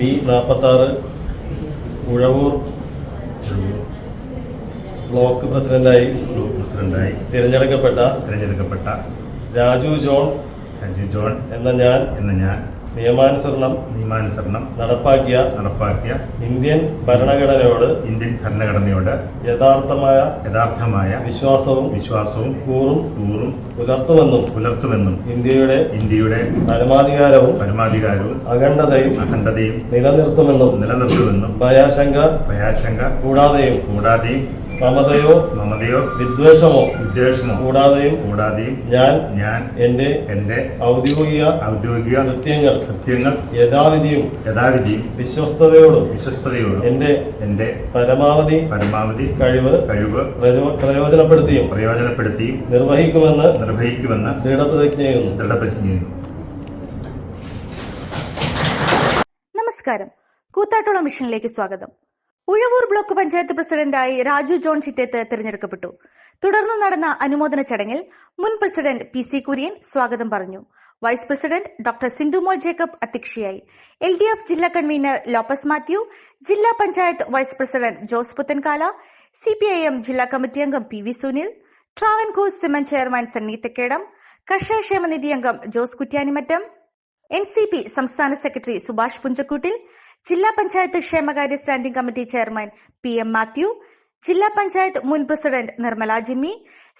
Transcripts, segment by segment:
B നാൽപ്പത്താറ് Uzhavoor block പ്രസിഡന്റായി block പ്രസിഡന്റായി തിരഞ്ഞെടുക്കപ്പെട്ട തിരഞ്ഞെടുക്കപ്പെട്ട രാജു ജോൺ രാജു ജോൺ എന്ന ഞാൻ എന്ന ഞാൻ നിയമാനുസരണം നിയമാനുസരണം നടപ്പാക്കിയ നടപ്പാക്കിയ ഇന്ത്യൻ ഭരണഘടനയോട് ഇന്ത്യൻ ഭരണഘടനയോട് യഥാർത്ഥമായ യഥാർത്ഥമായ വിശ്വാസവും വിശ്വാസവും കൂറും കൂറും പുലർത്തുമെന്നും പുലർത്തുമെന്നും ഇന്ത്യയുടെ ഇന്ത്യയുടെ പരമാധികാരവും പരമാധികാരവും അഖണ്ഡതയും അഖണ്ഡതയും നിലനിർത്തുമെന്നും നിലനിർത്തുമെന്നും ഭയാശങ്ക ഭയാശങ്ക കൂടാതെയും കൂടാതെയും മമതയോ മമതയോ വിദ്വേഷമോ വിദ്വേഷമോ കൂടാതെയും കൂടാതെയും ഞാൻ ഞാൻ എന്റെ എന്റെ ഔദ്യോഗിക ഔദ്യോഗിക കൃത്യങ്ങൾ കൃത്യങ്ങൾ യഥാവിധിയും യഥാവിധിയും വിശ്വസ്തയോടും വിശ്വസ്തയോടും എന്റെ എന്റെ പരമാവധി പരമാവധി കഴിവ് കഴിവ് പ്രയോ- പ്രയോജനപ്പെടുത്തിയും പ്രയോജനപ്പെടുത്തിയും നിർവഹിക്കുമെന്ന് നിർവഹിക്കുമെന്ന് ദൃഢപ്രതിജ്ഞ ചെയ്യുന്നു ദൃഢപ്രതിജ്ഞ ചെയ്യുന്നു നമസ്കാരം. കൂത്താട്ടുള്ള മിഷനിലേക്ക് സ്വാഗതം. ഉഴവൂർ ബ്ലോക്ക് പഞ്ചായത്ത് പ്രസിഡന്റായി രാജു ജോൺ ചിറ്റേത്ത് തിരഞ്ഞെടുക്കപ്പെട്ടു. തുടർന്ന് നടന്ന അനുമോദന ചടങ്ങിൽ മുൻ പ്രസിഡന്റ് പി സി കുര്യൻ സ്വാഗതം പറഞ്ഞു. Vice president doctor Sindhumol Jacob അധ്യക്ഷയായി. എൽ ഡി എഫ് ജില്ലാ കൺവീനർ ലോപ്പസ് മാത്യു ജില്ലാ panchayat vice president Jose Puthenkala C P I M ജില്ലാ കമ്മിറ്റി അംഗം P V Sunil Travancore cement chairman Sunny Thekkedam കർഷക ക്ഷേമനിധി അംഗം Jose Kuttiyanimattam N C P സംസ്ഥാന secretary Subhash പുഞ്ചക്കൂട്ടിൽ ജില്ലാ പഞ്ചായത്ത് ക്ഷേമകാര്യ standing committee chairman P M Mathew ജില്ലാ പഞ്ചായത്ത് മുൻ പ്രസിഡന്റ് നിർമ്മല ജിമ്മി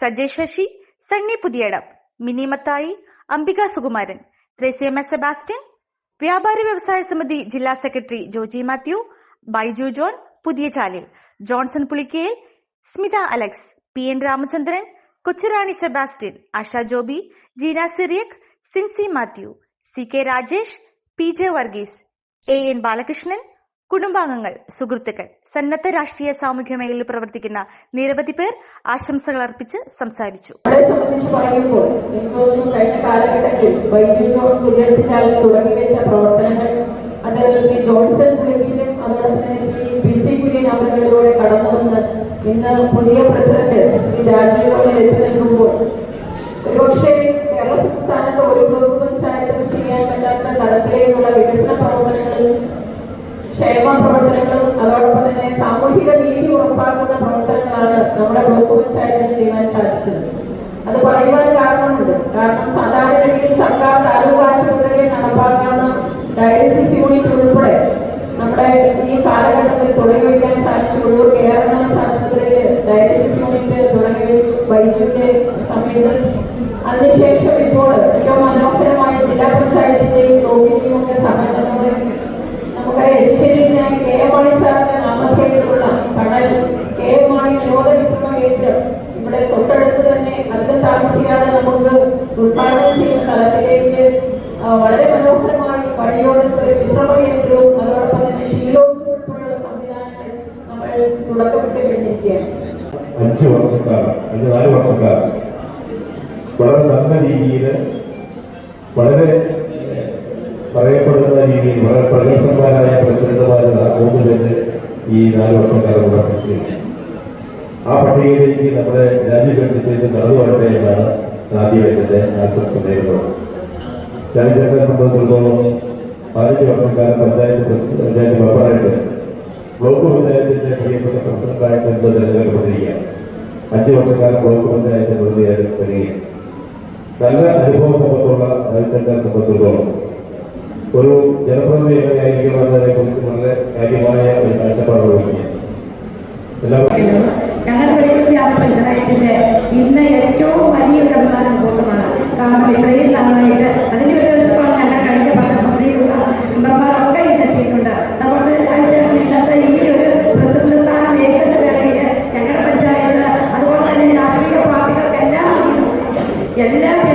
സജയ് ശശി സണ്ണി പുതിയടം മിനി മത്തായി അംബിക സുകുമാരൻ ത്രേസ്യമ്മ സെബാസ്റ്റ്യൻ വ്യാപാരി വ്യവസായ സമിതി ജില്ലാ secretary Joji Mathew Baiju John Puthiyachalil Johnson Pulikkayil Smitha Alex P N Ramachandran Kochurani Sebastian Asha Joby Jeena Cyriac Sincy Mathew C K Rajesh P J Varghese A N Balakrishnan കുടുംബാംഗങ്ങൾ സുഹൃത്തുക്കൾ സന്നദ്ധ രാഷ്ട്രീയ സാമൂഹ്യ മേഖലയിൽ പ്രവർത്തിക്കുന്ന നിരവധി പേർ ആശംസകൾ അർപ്പിച്ച് സംസാരിച്ചു. പ്രവർത്തനങ്ങൾ ശ്രീ ശ്രീ കടന്നു വന്ന് ഇന്ന് പുതിയ പ്രസിഡന്റ് ശ്രീ രാജീവ് എത്തി നിൽക്കുമ്പോൾ ഒരുപക്ഷെ പറയുവാൻ കാരണമുണ്ട് കാരണം സാധാരണ രീതിയിൽ സർക്കാർ താലൂക്ക് ആശുപത്രികളിൽ നടപ്പാക്കാവുന്ന ഡയാലിസിസ് യൂണിറ്റ് ഉൾപ്പെടെ നമ്മുടെ ഈ കാലഘട്ടത്തിൽ തുടങ്ങി വയ്ക്കാൻ സാധിച്ചു. ഉള്ളൂർ കേരള ആശുപത്രിയിൽ ഡയാലിസിസ് യൂണിറ്റ് തുടങ്ങി വൈദ്യുതിന്റെ സമയത്ത്. അതിനുശേഷം ഇപ്പോൾ ഏറ്റവും മനോഹരമായ ജില്ലാ വളരെ മനോഹരമായി വഴിയോരത്ത് വിശ്രമ കേന്ദ്രവും അതോടൊപ്പം തന്നെ ശീലോത്സവത്തിനുള്ള സംവിധാനങ്ങൾ നമ്മൾ തുടക്കമിട്ട് കഴിഞ്ഞിരിക്കുകയാണ് അഞ്ച് വർഷക്കാലം അഞ്ച് നാല് വർഷക്കാലം. വളരെ നല്ല രീതിയിൽ വളരെ പറയപ്പെടുന്ന രീതിയിൽ വളരെ പ്രഗത്ഭന്മാരായ പ്രസിഡന്റുമാർ മൂന്ന് ഈ നാല് വർഷക്കാലം പ്രവർത്തിച്ചു ആ പട്ടികയിലേക്ക് നമ്മുടെ രാജ്യബന്ധത്തിലേക്ക് കടന്നു വരട്ടെ എന്നാണ് ആദ്യം എന്റെ ആശംസ നേരിടുന്നത് രാജ്യത്തെ സംബന്ധിച്ചിടത്തോളം പതിനഞ്ച് വർഷക്കാലം പഞ്ചായത്ത് പഞ്ചായത്ത് മെമ്പറായിട്ട് ബ്ലോക്ക് പഞ്ചായത്തിന്റെ പ്രിയപ്പെട്ട പ്രസിഡന്റായിട്ട് ഇന്ന് തിരഞ്ഞെടുക്കപ്പെട്ടിരിക്കുകയാണ്. അഞ്ച് വർഷക്കാലം ബ്ലോക്ക് പഞ്ചായത്ത് പ്രതിയായിട്ട് വരികയാണ് നല്ല അനുഭവ സമ്പത്തുള്ള രാജ്യത്തെ സംബന്ധിച്ചിടത്തോളം ഒരു ജനപ്രതിനിധി എങ്ങനെയായിരിക്കും എന്നതിനെ കുറിച്ച് വളരെ കാര്യമായ ഒരു കാഴ്ചപ്പാട് വഹിക്കുകയാണ് എല്ലാ